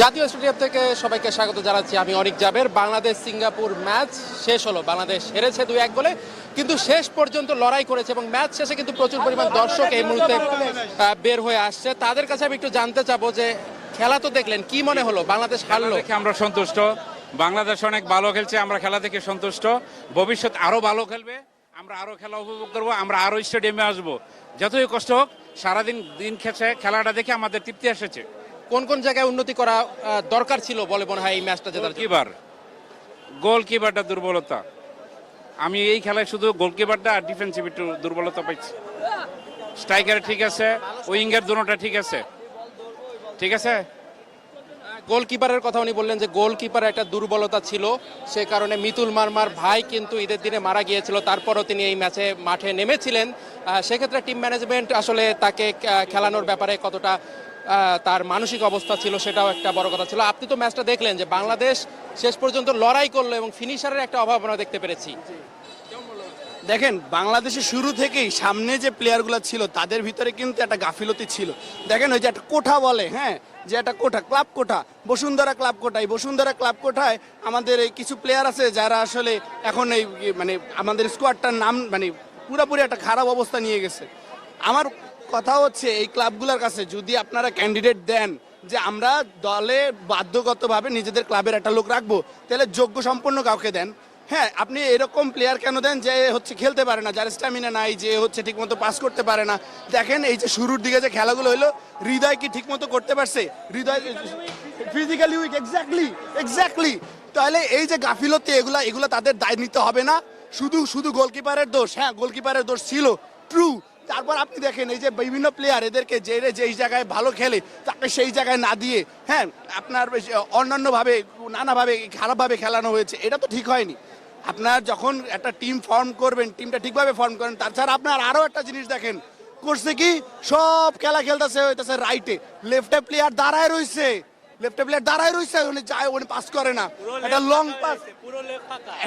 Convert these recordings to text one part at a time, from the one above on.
জাতীয় স্টেডিয়াম থেকে সবাইকে স্বাগত জানাচ্ছি আমি অনিক জাবের। বাংলাদেশ সিঙ্গাপুর ম্যাচ শেষ হলো। বাংলাদেশ হেরেছে দুই এক গোলে কিন্তু শেষ পর্যন্ত লড়াই করেছে এবং ম্যাচ শেষে কিন্তু প্রচুর পরিমাণ দর্শক এই মুহূর্তে বের হয়ে আসছে। তাদের কাছে আমি একটু জানতে চাবো যে খেলা তো দেখলেন কি মনে হলো? বাংলাদেশ হারলো। আমরা সন্তুষ্ট। বাংলাদেশ অনেক ভালো খেলছে আমরা খেলা থেকে সন্তুষ্ট। ভবিষ্যৎ আরও ভালো খেলবে আমরা আরও খেলা উপভোগ করব আমরা আরও স্টেডিয়ামে আসব। যতই কষ্ট হোক সারাদিন দিন খেছে খেলাটা দেখে আমাদের তৃপ্তি এসেছে। কোন কোন জায়গায় উন্নতি করা দরকার ছিল বলে মনে হয় এই ম্যাচটা জেতার? গোলকিপার গোলকিপারটা দুর্বলতা। আমি এই খেলায় শুধু গোলকিপারটা আর ডিফেন্সিভ একটু দুর্বলতা পাইছি। স্ট্রাইকার ঠিক আছে উইঙ্গার দুটোটা ঠিক আছে। ঠিক আছে? গোলকিপারের কথা উনি বললেন যে গোলকিপার একটা দুর্বলতা ছিল সে কারণে মিতুল মারমার ভাই কিন্তু ঈদের দিনে মারা গিয়েছিল তারপরও তিনি এই ম্যাচে মাঠে নেমেছিলেন। সেক্ষেত্রে টিম ম্যানেজমেন্ট আসলে তাকে খেলানোর ব্যাপারে কতটা তার মানসিক অবস্থা ছিল, সেটাও একটা বড় কথা ছিল। আপনি তো ম্যাচটা দেখলেন যে বাংলাদেশ শেষ পর্যন্ত লড়াই করল এবং ফিনিশারের একটা অভাব আমরা দেখতে পেরেছি। দেখেন, বাংলাদেশের শুরু থেকেই সামনে যে প্লেয়ারগুলো ছিল, তাদের ভিতরে কিন্তু একটা গাফিলতি ছিল। দেখেন, ওই যে একটা কোঠা বলে হ্যাঁ যে একটা কোঠা, ক্লাব কোঠা, বসুন্ধরা ক্লাব কোঠায় বসুন্ধরা ক্লাব কোঠায় আমাদের এই কিছু প্লেয়ার আছে যারা আসলে এখন এই মানে আমাদের স্কোয়াডটার নাম মানে পুরোপুরি একটা খারাপ অবস্থা নিয়ে গেছে। আমার কথা হচ্ছে এই ক্লাবগুলোর কাছে, যদি আপনারা ক্যান্ডিডেট দেন যে আমরা দলে বাধ্যগতভাবে নিজেদের ক্লাবের একটা লোক রাখব, তাহলে যোগ্য সম্পন্ন কাউকে দেন। হ্যাঁ আপনি এরকম প্লেয়ার কেন দেন যে হচ্ছে খেলতে পারে না, যার স্ট্যামিনা নাই, যে হচ্ছে ঠিকমতো পাস করতে পারে না। দেখেন এই যে শুরুর দিকে যে খেলাগুলো হলো, হৃদয় কি ঠিকমতো করতে পারছে? Hridoy physically weak exactly exactly তাহলে এই যে গাফিলতি, এগুলা, এগুলো তাদের দায় নিতে হবে না। শুধু শুধু গোলকিপারের দোষ হ্যাঁ গোলকিপারের দোষ ছিল ট্রু তারপর আপনি দেখেন এই যে বিভিন্ন প্লেয়ার এদেরকে যে যেই জায়গায় ভালো খেলে, তাকে সেই জায়গায় না দিয়ে হ্যাঁ আপনার অন্যান্যভাবে, নানাভাবে, খারাপভাবে খেলানো হয়েছে, এটা তো ঠিক হয়নি। আপনার যখন একটা টিম ফর্ম করবেন টিমটা ঠিকভাবে ফর্ম করেন, তাছাড়া আপনার আরও একটা জিনিস দেখেন, করছে কি? সব খেলা খেলতেছে, হইতেছে রাইটে লেফটে প্লেয়ার দাঁড়ায় রইছে। লেফটে প্লেয়ার দাঁড়ায় রয়েছে উনি যায় উনি পাস করে না। একটা লং পাস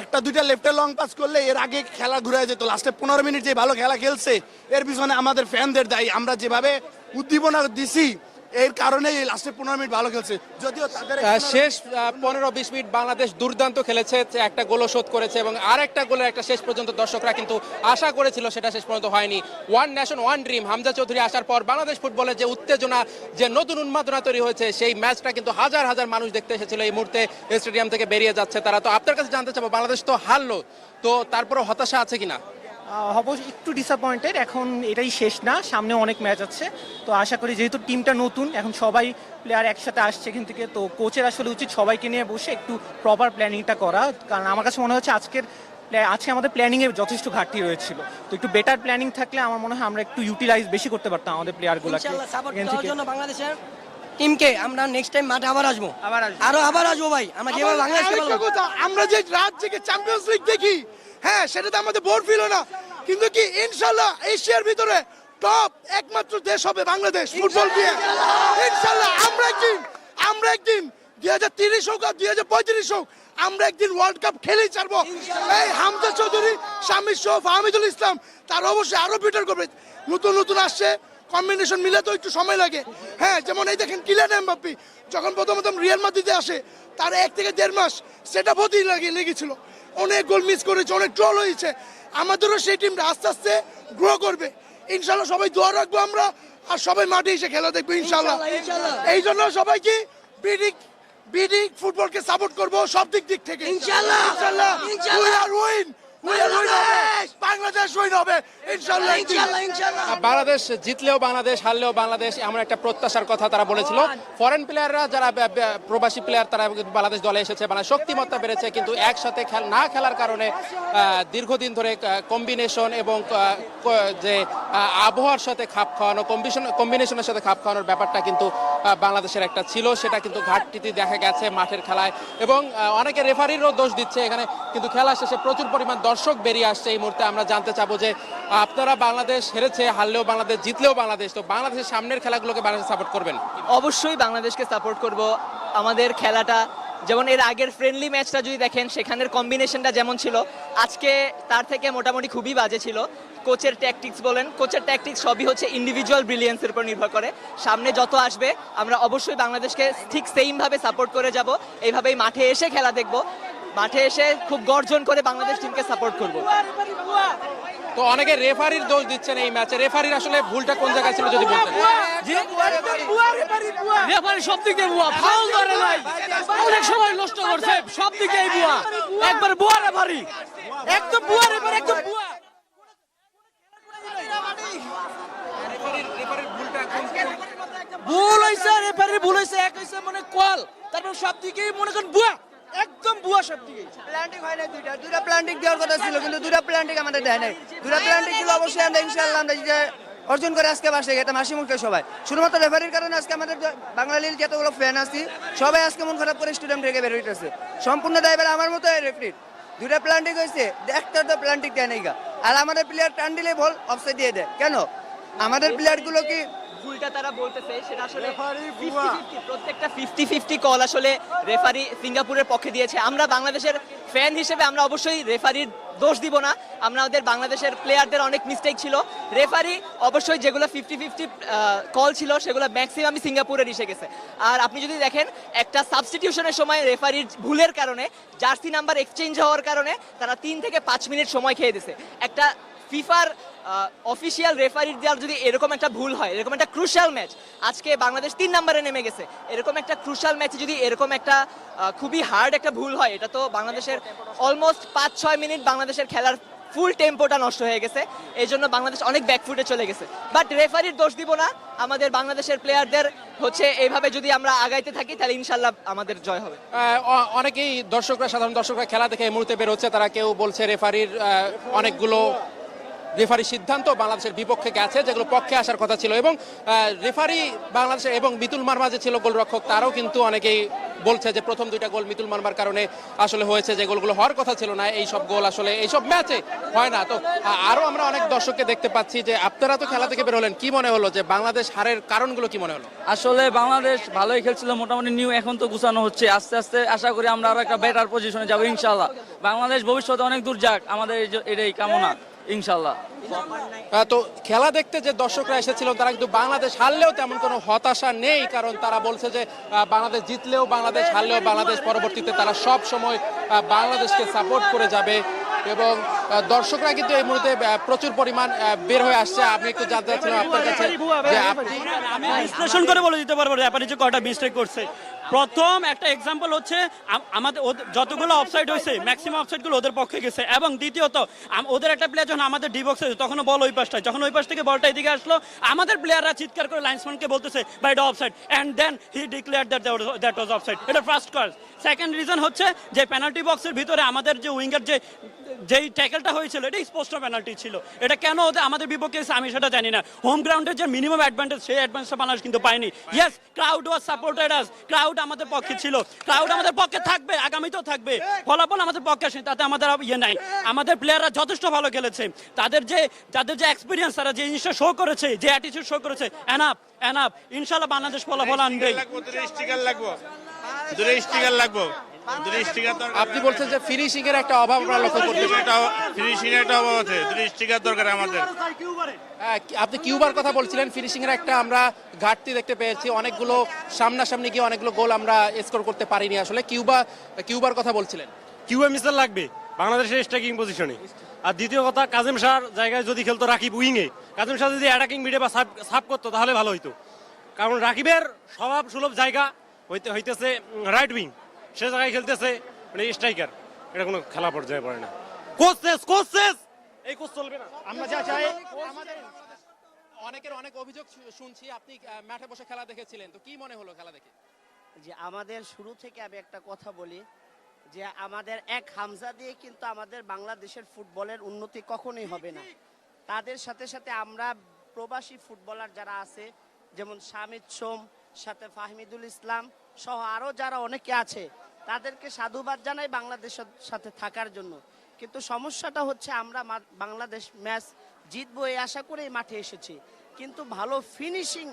একটা দুইটা লেফটে লং পাস করলে এর আগে খেলা ঘুরে যেত। লাস্টে পনেরো মিনিট যে ভালো খেলা খেলছে এর পিছনে আমাদের ফ্যানদের দায়ী। আমরা যেভাবে উদ্দীপনা দিছি এর কারণে এই লাস্টে পনেরো মিনিট ভালো খেলছে। যদিও তাদের শেষ পনেরো বিশ মিনিট বাংলাদেশ দুর্দান্ত খেলেছে একটা গোলও শোধ করেছে এবং আর একটা গোলের একটা শেষ পর্যন্ত দর্শকরা কিন্তু আশা করেছিল সেটা শেষ পর্যন্ত হয়নি। One nation one dream Hamza Chowdhury আসার পর বাংলাদেশ ফুটবলের যে উত্তেজনা যে নতুন উন্মাদনা তৈরি হয়েছে সেই ম্যাচটা কিন্তু হাজার হাজার মানুষ দেখতে এসেছিল এই মুহূর্তে স্টেডিয়াম থেকে বেরিয়ে যাচ্ছে তারা। তো আপনার কাছে জানতে চাবো বাংলাদেশ তো হারলো তো তারপরে হতাশা আছে কিনা? হব একটু ডিসঅ্যাপয়েন্টেড এখন এটাই শেষ না সামনে অনেক ম্যাচ আছে। তো আশা করি যেহেতু টিমটা নতুন এখন সবাই প্লেয়ার একসাথে আসছে এখান থেকে তো কোচের আসলে উচিত সবাইকে নিয়ে বসে একটু প্রপার প্ল্যানিংটা করা। কারণ আমার কাছে মনে হচ্ছে আজকের আজকে আমাদের প্ল্যানিং এ যথেষ্ট ঘাটতি রয়েছিল। তো একটু বেটার প্ল্যানিং থাকলে আমার মনে হয় আমরা একটু ইউটিলাইজ বেশি করতে পারতাম আমাদের প্লেয়ারগুলোকে বাংলাদেশের টিমকে আমরা নেক্সট টাইম মাঠে আবার আসব। আবার আরও আবার আসব ভাই আমরা যেভাবে বাংলাদেশকে আমরা যে রাত জেগে চ্যাম্পিয়ন্স লিগ দেখি হ্যাঁ সেটা তো আমাদের বোর ফিল না। কিন্তু কি ইনশাল্লাহ এশিয়ার ভিতরে টপ একমাত্র দেশ হবে বাংলাদেশ ফুটবল দিয়ে ইনশাল্লাহ আমরা একদিন আমরা একদিন দুই হাজার তিরিশ হোক আর দুই হাজার পঁয়ত্রিশ হোক আমরা একদিন ওয়ার্ল্ড কাপ খেলেই ছাড়বো। এই হামজা চৌধুরী স্বামী শোফ হামিদুল ইসলাম তার অবশ্যই আরও বেটার করবে। নতুন নতুন আসছে কম্বিনেশন মিলে তো একটু সময় লাগে। হ্যাঁ যেমন এই দেখেন কিলান এমবাপ্পি যখন প্রথম প্রথম রিয়াল মাদ্রিদে আসে তার এক থেকে দেড় মাস সেটা হতেই লাগে লেগেছিল। অনেক গোল মিস করেছে অনেক ট্রল হয়েছে আমাদেরও সেই টিমটা আস্তে আস্তে গ্রো করবে। ইনশাল্লাহ সবাই দোয়া রাখব আমরা আর সবাই মাঠে এসে খেলা দেখব ইনশাল্লাহ। এই জন্য সবাইকে বিডি বিডি ফুটবলকে সাপোর্ট করব সব দিক দিক থেকে। ইনশাল্লাহ, ইনশাল্লাহ। উইন বাংলাদেশ! উইন হবে। ইনশাল্লাহ একদিন। ইনশাআল্লাহ ইনশাআল্লাহ। আহ, বাংলাদেশ জিতলেও বাংলাদেশ হারলেও বাংলাদেশ এমন একটা প্রত্যাশার কথা তারা বলেছিল। ফরেন প্লেয়াররা যারা প্রবাসী প্লেয়ার তারা বাংলাদেশ দলে এসেছে। মানে শক্তিমত্তা বেড়েছে কিন্তু একসাথে খেল না খেলার কারণে দীর্ঘদিন ধরে কম্বিনেশন এবং যে আবহাওয়ার সাথে খাপ খাওয়ানো কম্বিনেশন কম্বিনেশনের সাথে খাপ খাওয়ানোর ব্যাপারটা কিন্তু বাংলাদেশের একটা ছিল, সেটা কিন্তু ঘাটতিতে দেখা গেছে মাঠের খেলায়। এবং অনেকে রেফারিরও দোষ দিচ্ছে, এখানে কিন্তু খেলা শেষে প্রচুর পরিমাণ দর্শক বেরিয়ে আসছে এই মুহূর্তে। আমরা জানতে চাবো যে, আপনারা বাংলাদেশ হেরেছে, হারলেও বাংলাদেশ, জিতলেও বাংলাদেশ, তো বাংলাদেশের সামনের খেলাগুলোকে বাংলাদেশ সাপোর্ট করবেন? অবশ্যই বাংলাদেশকে সাপোর্ট করব। আমাদের খেলাটা যেমন এর আগের ফ্রেন্ডলি ম্যাচটা যদি দেখেন, সেখানের কম্বিনেশনটা যেমন ছিল, আজকে তার থেকে মোটামুটি খুবই বাজে ছিল। কোচের ট্যাকটিক্স বলেন কোচের ট্যাকটিক্স সবই হচ্ছে ইন্ডিভিজুয়াল ব্রিলিয়েন্সের উপর নির্ভর করে। সামনে যত আসবে আমরা অবশ্যই বাংলাদেশকে ঠিক সেইমভাবে সাপোর্ট করে যাব। এইভাবেই মাঠে এসে খেলা দেখব। মাঠে এসে খুব গর্জন করে বাংলাদেশ টিমকে সাপোর্ট করব। তো অনেকে রেফারির দোষ দিচ্ছেন এই ম্যাচে রেফারির আসলে ভুলটা কোন জায়গায় ছিল যদি বলতেন? রেফারি সব দিক দিয়ে বুয়া ফাউল ধরে নাই। অনেক সময় নষ্ট করছে সব দিকে বুয়া একবার বুয়া রেফারি একদম বুয়া রেফারি একদম বুয়া ভুল। হইছে রেফারি ভুল হইছে এক হইছে মনে কল তারপর সব দিকেই মনে করেন বুয়া একদম বুয়া সব দিকে প্ল্যান্টিং হয় না দুইটা। দুইটা প্ল্যান্টিং দেওয়ার কথা ছিল কিন্তু দুইটা প্ল্যান্টিং আমাদের দেয় নাই। দুইটা প্ল্যান্টিং দিলে অবশ্যই আমরা ইনশাআল্লাহ আমরা যে অর্জন করে আজকে বাসে গেতাম হাসি মুখে সবাই। শুধুমাত্র রেফারির কারণে আজকে আমাদের বাঙালির যতগুলো ফ্যান আছি সবাই আজকে মন খারাপ করে স্টেডিয়াম থেকে বের হইতেছে। সম্পূর্ণ ড্রাইভার আমার মতো রেফারির দুইটা প্ল্যান্টিং হয়েছে একটা তো প্ল্যান্টিং দেয় নাই আর আমাদের প্লেয়ার টান দিলে বল অফসাইড দিয়ে দেয়। কেন? আমাদের প্লেয়ারগুলো কি? ভুলটা তারা বলতেছে সেটা আসলে 50-50 প্রত্যেকটা ফিফটি ফিফটি কল আসলে রেফারি সিঙ্গাপুরের পক্ষে দিয়েছে। আমরা বাংলাদেশের ফ্যান হিসেবে আমরা অবশ্যই রেফারির দোষ দিব না। আমরা আমাদের বাংলাদেশের প্লেয়ারদের অনেক মিস্টেক ছিল। রেফারি অবশ্যই যেগুলো ফিফটি ফিফটি কল ছিল সেগুলো ম্যাক্সিমামই সিঙ্গাপুরের এসে গেছে। আর আপনি যদি দেখেন একটা সাবস্টিটিউশনের সময় রেফারির ভুলের কারণে জার্সি নাম্বার এক্সচেঞ্জ হওয়ার কারণে তারা তিন থেকে পাঁচ মিনিট সময় খেয়ে দিছে। একটা ফিফার অফিসিয়াল রেফারির দেওয়ার যদি এরকম একটা ভুল হয়, এরকম একটা ক্রুশাল ম্যাচ আজকে বাংলাদেশ তিন নম্বরে নেমে গেছে, এরকম একটা ক্রুশাল ম্যাচে যদি এরকম একটা খুবই হার্ড একটা ভুল হয়, এটা তো বাংলাদেশের অলমোস্ট পাঁচ ছয় মিনিট বাংলাদেশের খেলার ফুল টেম্পোটা নষ্ট হয়ে গেছে, এই জন্য বাংলাদেশ অনেক ব্যাকফুটে চলে গেছে। বাট রেফারির দোষ দিব না, আমাদের বাংলাদেশের প্লেয়ারদের হচ্ছে এইভাবে যদি আমরা আগাইতে থাকি, তাহলে ইনশাল্লাহ আমাদের জয় হবে। অনেকেই দর্শকরা, সাধারণ দর্শকরা খেলা দেখে এই মুহূর্তে বেরোচ্ছে তারা কেউ বলছে রেফারির অনেকগুলো রেফারির সিদ্ধান্ত বাংলাদেশের বিপক্ষে গেছে, যেগুলো পক্ষে আসার কথা ছিল। এবং রেফারি বাংলাদেশের এবং মিতুল মার্মা যে ছিল গোলরক্ষক, তারাও কিন্তু অনেকেই বলছে যে প্রথম দুইটা গোল মিতুল মার্মার কারণে আসলে হয়েছে যে গোলগুলো হওয়ার কথা ছিল না। এই সব গোল আসলে, এই সব ম্যাচে হয় না। তো, আ- আরও আমরা অনেক দর্শককে দেখতে পাচ্ছি যে আপনারা তো খেলা থেকে বেরোলেন কি মনে হলো যে বাংলাদেশ হারের কারণগুলো কি মনে হলো? আসলে বাংলাদেশ ভালোই খেলছিল, মোটামুটি নিউ এখন তো গুছানো হচ্ছে। আস্তে আস্তে আশা করি আমরা আরও একটা বেটার পজিশনে যাব ইনশাল্লাহ বাংলাদেশ ভবিষ্যতে অনেক দূর যাক, আমাদের এটাই কামনা। ইনশাল্লাহ। তো খেলা দেখতে যে দর্শকরা এসেছিল তারা কিন্তু বাংলাদেশ হারলেও তেমন কোনো হতাশা নেই কারণ তারা বলছে যে বাংলাদেশ জিতলেও বাংলাদেশ হারলেও বাংলাদেশ পরবর্তীতে তারা সব সময় বাংলাদেশকে সাপোর্ট করে যাবে। এবং দর্শকরা কিন্তু এই মুহূর্তে প্রচুর পরিমাণ বের হয়ে আসছে। আমি একটু জানতে চাচ্ছিলাম আপনার কাছে যে আপনি বিশ্লেষণ করে বলে দিতে পারব রেফারি যে কয়টা মিস্টেক করছে। প্রথম একটা এক্সাম্পল হচ্ছে আমাদের যতগুলো অফসাইড হয়েছে ম্যাক্সিমাম অফসাইডগুলো ওদের পক্ষে গেছে। এবং দ্বিতীয়ত ওদের একটা প্লেয়ার যখন আমাদের ডি বক্সে তখন বল ওই পাশটায়। যখন ওই পাশ থেকে বলটা এদিকে আসলো, আমাদের প্লেয়াররা চিৎকার করে লাইন্সম্যানকে বলতেছে বাই এটা offside and then he declare that that was offside এটা ফার্স্ট কজ সেকেন্ড রিজন হচ্ছে যে পেনাল্টি বক্সের ভিতরে আমাদের যে উইঙ্গার যে, যেই ট্যাকেলটা হয়েছিল, এটা স্পষ্ট পেনাল্টি ছিল। এটা কেন ওদের, আমাদের বিপক্ষে এসে আমি সেটা জানি না। হোম গ্রাউন্ডের যে মিনিমাম অ্যাডভান্টেজ সেই অ্যাডভান্টেজটা বাংলাদেশ কিন্তু পায়নি। Yes crowd was supported us crowd আমাদের পক্ষে ছিল। ক্রাউড আমাদের পক্ষে থাকবে, আগামীতেও থাকবে। ফলাফল আমাদের পক্ষে আসেনি, তাতে আমাদের ইয়ে নাই। আমাদের প্লেয়াররা যথেষ্ট ভালো খেলেছে। তাদের যে তাদের যে এক্সপিরিয়েন্স তারা যে জিনিসটা শো করেছে, যে অ্যাটিটিউড শো করেছে এনাফ এনাফ ইনশাল্লাহ বাংলাদেশ ফলাফল আনবে লাগবো। আপনি বলছেন যে ফিনিশিং এর একটা অভাব আমরা লক্ষ্য করতে ফিনিশিং একটা অভাব আছে। স্টিকার দরকার আমাদের। হ্যাঁ, কি- আপনি কিউবার কথা বলছিলেন ফিনিশিং এর একটা আমরা ঘাটতি দেখতে পেয়েছি। অনেকগুলো সামনাসামনি গিয়ে অনেকগুলো গোল আমরা স্কোর করতে পারিনি আসলে। কিউবা কিউবার কথা বলছিলেন। কিউএ মিসার লাগবে। বাংলাদেশের স্ট্রাইকিং পজিশনে আর দ্বিতীয় কথা কাজেম শাহর জায়গায় যদি খেলতো রাকিব উইংয়ে কাজেম শাহ যদি অ্যাটাকিং মিডে বা সাব সাব করতো তাহলে ভালো হইতো। কারণ রাকিবের স্বভাব সুলভ জায়গা হইতে হইতেছে রাইট উইং সে জায়গায় খেলতেছে মানে স্ট্রাইকার এটা কোনো খেলা পর্যায়ে পড়ে না। কোচ শেষ কোচ শেষ! এই কোচ চলবে না। আমরা যা চাই আমাদের অনেকের অনেক অভিযোগ শুনছি আপনি মাঠে বসে খেলা দেখেছিলেন তো কি মনে হলো খেলা দেখে? যে আমাদের শুরু থেকে আমি একটা কথা বলি যে আমাদের এক হামজা দিয়ে কিন্তু আমাদের বাংলাদেশের ফুটবলের উন্নতি কখনোই হবে না। তাদের সাথে সাথে আমরা প্রবাসী ফুটবলার যারা আছে যেমন শামিদ সোম সাথে ফাহমিদুল ইসলাম সহ আরও যারা অনেকে আছে তাদেরকে সাধুবাদ জানাই বাংলাদেশের সাথে থাকার জন্য। কিন্তু সমস্যাটা হচ্ছে আমরা বাংলাদেশ ম্যাচ জিতবো এই আশা করেই মাঠে এসেছি। কিন্তু ভালো ফিনিশিং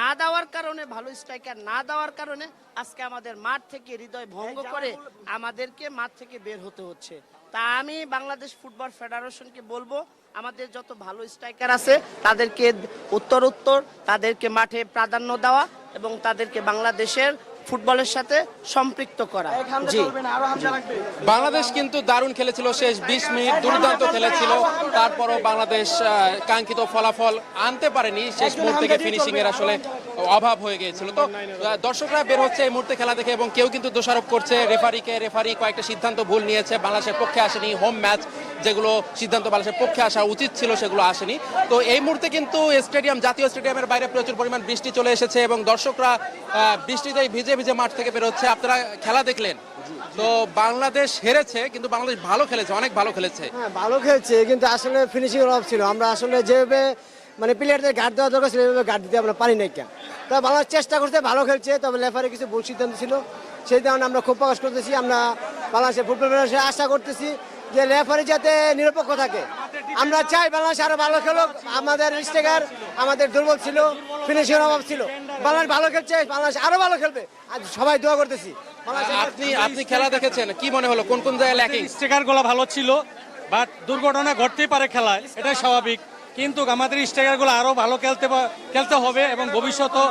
না দেওয়ার কারণে ভালো স্ট্রাইকার না দেওয়ার কারণে আজকে আমাদের মাঠ থেকে হৃদয় ভঙ্গ করে আমাদেরকে মাঠ থেকে বের হতে হচ্ছে। তা আমি বাংলাদেশ ফুটবল ফেডারেশনকে বলব আমাদের যত ভালো স্ট্রাইকার আছে তাদেরকে উত্তর উত্তর তাদেরকে মাঠে প্রাধান্য দেওয়া এবং তাদেরকে বাংলাদেশের ফুটবলের সাথে সম্পৃক্ত করা। জি। বাংলাদেশ কিন্তু দারুণ খেলেছিল শেষ বিশ মিনিট দুর্দান্ত খেলেছিল। তারপরও বাংলাদেশ কাঙ্ক্ষিত ফলাফল আনতে পারেনি শেষ মুহূর্তে ফিনিশিং এর আসলে অভাব হয়ে গিয়েছিল। তো দর্শকরা বের হচ্ছে এই মুহূর্তে খেলা দেখে এবং কেউ কিন্তু দোষারোপ করছে। রেফারিকে, রেফারি কয়েকটা সিদ্ধান্ত ভুল নিয়েছে, বাংলাদেশের পক্ষে আসেনি, হোম ম্যাচ যেগুলো সিদ্ধান্ত বাংলাদেশের পক্ষে আসা উচিত ছিল সেগুলো আসেনি। তো এই মুহূর্তে কিন্তু স্টেডিয়াম, জাতীয় স্টেডিয়ামের বাইরে প্রচুর পরিমাণ বৃষ্টি চলে এসেছে এবং দর্শকরা বৃষ্টিতেই ভিজে ভিজে মাঠ থেকে বেরোচ্ছে আপনারা খেলা দেখলেন? তো বাংলাদেশ হেরেছে, কিন্তু বাংলাদেশ ভালো খেলেছে, অনেক ভালো খেলেছে। হ্যাঁ ভালো খেলেছে, কিন্তু আসলে ফিনিশিং অভাব ছিল। আমরা আসলে যেভাবে মানে প্লেয়ারদের গার্ড দেওয়া দরকার ছিল গার্ড দিতে আমরা পারি নাই কেন? তবে বাংলাদেশ চেষ্টা করতে ভালো খেলছে তবে লেফারে কিছু ভুল সিদ্ধান্ত ছিল। সেই কারণে আমরা খুব প্রকাশ করতেছি আমরা বাংলাদেশের ফুটবল ফেডারেশনে আশা করতেছি যে লেফারি যাতে নিরপেক্ষ থাকে। আমরা চাই বাংলাদেশ আরও ভালো খেলুক আমাদের স্টেকার আমাদের দুর্বল ছিল ফিনিশিং এর অভাব ছিল। বাংলাদেশ ভালো খেলছে বাংলাদেশ আরও ভালো খেলবে। আর সবাই দোয়া করতেছি বাংলাদেশ আপনি আপনি খেলা দেখেছেন কি মনে হলো কোন কোন জায়গায় ল্যাকিং স্ট্রাইকারগুলো ভালো ছিল বাট দুর্ঘটনা ঘটতেই পারে খেলায় এটাই স্বাভাবিক। কিন্তু আমাদের স্ট্রাইকারগুলো আরও ভালো খেলতে খেলতে হবে এবং ভবিষ্যতে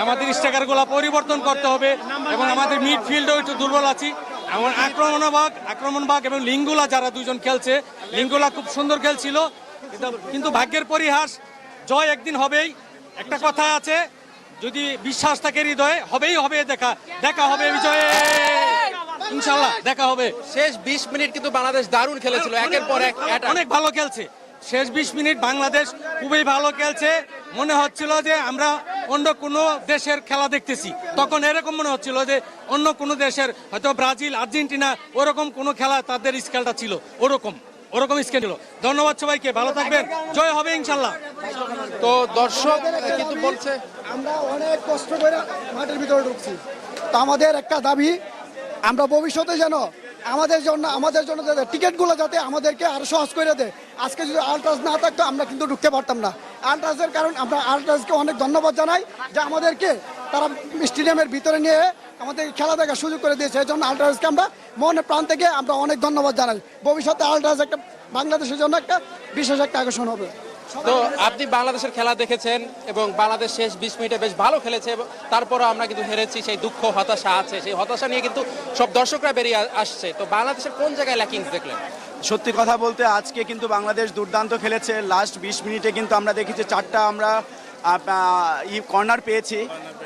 আমাদের স্ট্রাইকারগুলো পরিবর্তন করতে হবে এবং আমাদের মিডফিল্ডেও একটু দুর্বল আছি। আমার আক্রমণ ভাগ আক্রমণ ভাগ এবং লিঙ্গুলা যারা দুজন খেলছে লিঙ্গুলা খুব সুন্দর খেলছিল। কিন্তু- ভাগ্যের পরিহাস জয় একদিন হবেই। একটা কথা আছে যদি বিশ্বাস থাকে হৃদয়ে হবেই হবে দেখা। দেখা হবে বিজয়ে। ইনশাল্লাহ দেখা হবে। শেষ 20 মিনিট কিন্তু বাংলাদেশ দারুণ খেলেছিল একের পর এক। অনেক ভালো খেলছে। শেষ বিশ মিনিট বাংলাদেশ খুবই ভালো খেলছে। মনে হচ্ছিল যে আমরা অন্য কোনো দেশের খেলা দেখতেছি। তখন এরকম মনে হচ্ছিল যে অন্য কোনো দেশের হয়তো ব্রাজিল আর্জেন্টিনা ওরকম কোনো খেলা তাদের স্কেলটা ছিল। ওরকম ওরকম স্কেল ছিল। ধন্যবাদ সবাইকে ভালো থাকবেন। জয় হবে ইনশাল্লাহ। তো দর্শক কিন্তু বলছে আমরা অনেক কষ্ট করে মাঠের ভিতরে ঢুকছি। তো আমাদের একটা দাবি আমরা ভবিষ্যতে যেন আমাদের জন্য আমাদের জন্য টিকিটগুলো যাতে আমাদেরকে আরও সহজ করে দেয়। আজকে যদি আলট্রাস না থাকতো, আমরা কিন্তু ঢুকতে পারতাম না। আলট্রাসের কারণ, আমরা আলট্রাসকে অনেক ধন্যবাদ জানাই যে আমাদেরকে তারা স্টেডিয়ামের ভিতরে নিয়ে আমাদের খেলা দেখার সুযোগ করে দিয়েছে। এই জন্য আলট্রাসকে আমরা মনে প্রাণ থেকে আমরা অনেক ধন্যবাদ জানাই। ভবিষ্যতে আলট্রাস একটা বাংলাদেশের জন্য একটা বিশেষ একটা আকর্ষণ হবে। তো আপনি বাংলাদেশের খেলা দেখেছেন এবং বাংলাদেশ শেষ বিশ মিনিটে বেশ ভালো খেলেছে তারপরও আমরা কিন্তু হেরেছি, সেই দুঃখ, হতাশা আছে। সেই হতাশা নিয়ে কিন্তু সব দর্শকরা বেরিয়ে আসছে। তো বাংলাদেশের কোন জায়গায় ল্যাকিংস দেখলেন? সত্যি কথা বলতে আজকে কিন্তু বাংলাদেশ দুর্দান্ত খেলেছে। লাস্ট বিশ মিনিটে কিন্তু আমরা দেখেছি চারটা আমরা কর্নার পেয়েছি।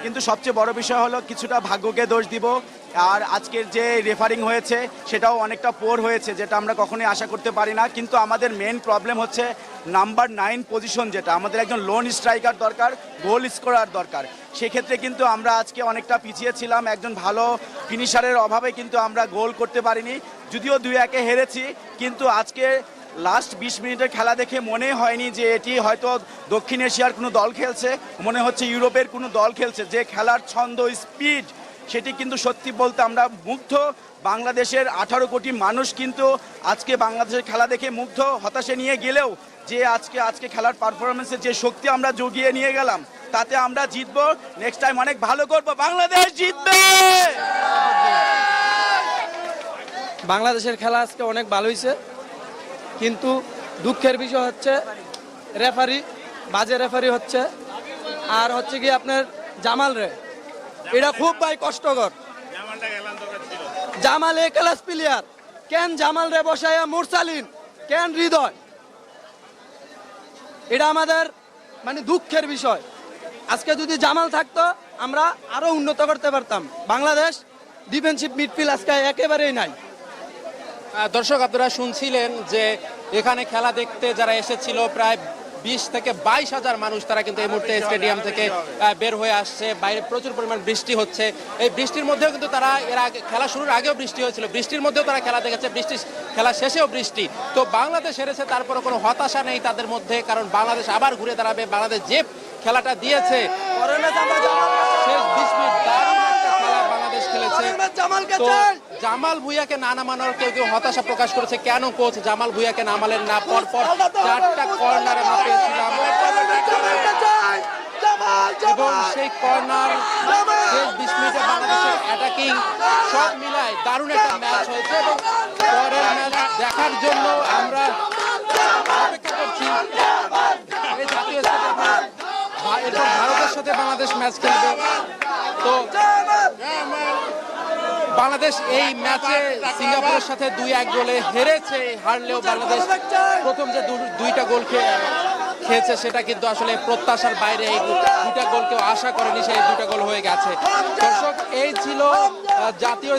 কিন্তু সবচেয়ে বড় বিষয় হলো কিছুটা ভাগ্যকে দোষ দিব। আর আজকের যে রেফারিং হয়েছে, সেটাও অনেকটা পোর হয়েছে, যেটা আমরা কখনোই আশা করতে পারি না। কিন্তু আমাদের মেন প্রবলেম হচ্ছে নাম্বার নাইন পজিশন যেটা, আমাদের একজন লোন স্ট্রাইকার দরকার গোল স্কোরার দরকার। সেক্ষেত্রে কিন্তু আমরা আজকে অনেকটা পিছিয়ে ছিলাম, একজন ভালো ফিনিশারের অভাবে কিন্তু আমরা গোল করতে পারিনি। যদিও দুই একে হেরেছি, কিন্তু আজকে লাস্ট বিশ মিনিটের খেলা দেখে মনে হয়নি যে এটি হয়তো দক্ষিণ এশিয়ার কোনো দল খেলছে, মনে হচ্ছে ইউরোপের কোনো দল খেলছে, যে খেলার ছন্দ স্পিড সেটি কিন্তু সত্যি বলতে আমরা মুগ্ধ। বাংলাদেশের আঠারো কোটি মানুষ কিন্তু আজকে বাংলাদেশের খেলা দেখে মুগ্ধ, হতাশে নিয়ে গেলেও যে আজকে আজকে খেলার পারফরমেন্সের যে শক্তি আমরা জুগিয়ে নিয়ে গেলাম, তাতে আমরা জিতবো। নেক্সট টাইম অনেক ভালো করব। বাংলাদেশ জিতবে! বাংলাদেশের খেলা আজকে অনেক ভালো হয়েছে কিন্তু দুঃখের বিষয় হচ্ছে রেফারি বাজে রেফারি হচ্ছে। আর হচ্ছে কি আপনার জামাল রে এটা খুব ভাই কষ্টকর। Jamal a class player. কেন জামাল রে বসায়া মুরসালিন? কেন হৃদয়? এটা আমাদের মানে দুঃখের বিষয়। আজকে যদি জামাল থাকতো, আমরা আরও উন্নত করতে পারতাম। বাংলাদেশ ডিফেন্সিভ মিডফিল্ড আজকে একেবারেই নাই। দর্শক, আপনারা শুনছিলেন যে এখানে খেলা দেখতে যারা এসেছিল, প্রায় বিশ থেকে বাইশ হাজার মানুষ তারা কিন্তু এই মুহূর্তে স্টেডিয়াম থেকে বের হয়ে আসছে। বাইরে প্রচুর পরিমাণ বৃষ্টি হচ্ছে। এই বৃষ্টির মধ্যেও কিন্তু তারা এর আগে খেলা শুরুর আগেও বৃষ্টি হয়েছিল। বৃষ্টির মধ্যেও তারা খেলা দেখেছে। বৃষ্টি খেলা শেষেও বৃষ্টি। তো বাংলাদেশ হেরেছে তারপরে কোনো হতাশা নেই তাদের মধ্যে কারণ বাংলাদেশ আবার ঘুরে দাঁড়াবে। বাংলাদেশ যে খেলাটা দিয়েছে শেষ বিশ মিনিট দারুণ একটা খেলা বাংলাদেশ খেলেছে। তো জামাল ভুইয়াকে না নামানোর কেউ কেউ হতাশা প্রকাশ করেছে। কেন কোচ জামাল ভুইয়াকে নামালেন না? পর পর চারটা কর্নারে আমরা পেয়েছিলাম। এবং সেই কর্নার শেষ বিশ মিনিটে বাংলাদেশের অ্যাটাকিং সব মিলায় দারুণ একটা ম্যাচ হয়েছে এবং পরের ম্যাচ দেখার জন্য আমরা অপেক্ষা করছি। এই জাতীয় ভারতের সাথে বাংলাদেশ ম্যাচ খেলবে। তো বাংলাদেশ এই ম্যাচে সিঙ্গাপুরের সাথে দুই এক গোলে হেরেছে, হারলেও বাংলাদেশ প্রথম যে দুইটা গোল খেয়ে খেয়েছে, সেটা কিন্তু আসলে প্রত্যাশার বাইরে এই দুটা গোল কেউ আশা করেনি, সেই দুটা গোল হয়ে গেছে। দর্শক, এই ছিল জাতীয়